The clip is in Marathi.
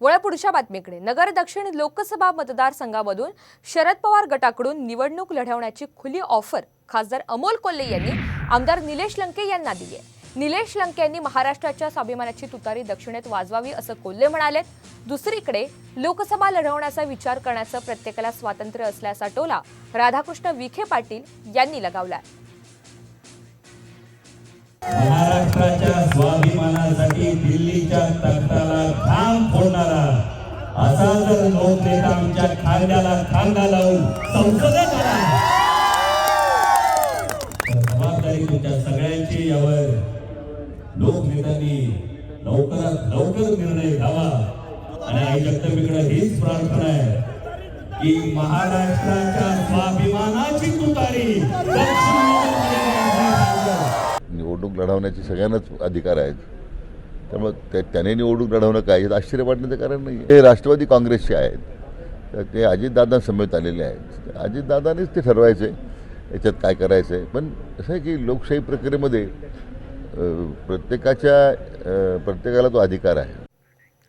वळ पुढच्या बातमीकडे. नगर दक्षिण लोकसभा मतदारसंघामधून शरद पवार गटाकडून निवडणूक लढवण्याची खुली ऑफर खासदार अमोल कोल्हे यांनी आमदार निलेश लंके यांना दिली आहे. निलेश लंके यांनी महाराष्ट्राच्या स्वाभिमानाची तुतारी दक्षिणेत वाजवावी असं कोल्हे म्हणाले. दुसरीकडे लोकसभा लढवण्याचा विचार करण्याचं प्रत्येकाला स्वातंत्र्य असल्याचा टोला राधाकृष्ण विखे पाटील यांनी लगावला महाराष्ट्राच्या स्वाभिमानासाठी दिल्लीच्या असा जर लोक नेता आमच्या खांद्याला खांदा लावून संसदेत आला. जबाबदारी तुमच्या सगळ्यांची यावर. लोकनेत्यांनी लवकरात लवकर निर्णय घ्यावा. आणि आई जगदंबीकडे हीच प्रार्थना आहे की महाराष्ट्राच्या स्वाभिमानाची तुतारी निवडणूक लढवण्याचे सगळ्यांनाच अधिकार आहेत. त्यामुळे त्या त्याने निवडून लढवणं काय? यात आश्चर्य वाटण्याचं कारण नाही ते राष्ट्रवादी काँग्रेसचे आहेत. तर ते अजितदादा समेत आलेले आहेत. अजितदादानेच ते ठरवायचे याच्यात काय करायचं आहे पण असं आहे की लोकशाही प्रक्रियेमध्ये प्रत्येकाच्या प्रत्येकाला तो अधिकार आहे.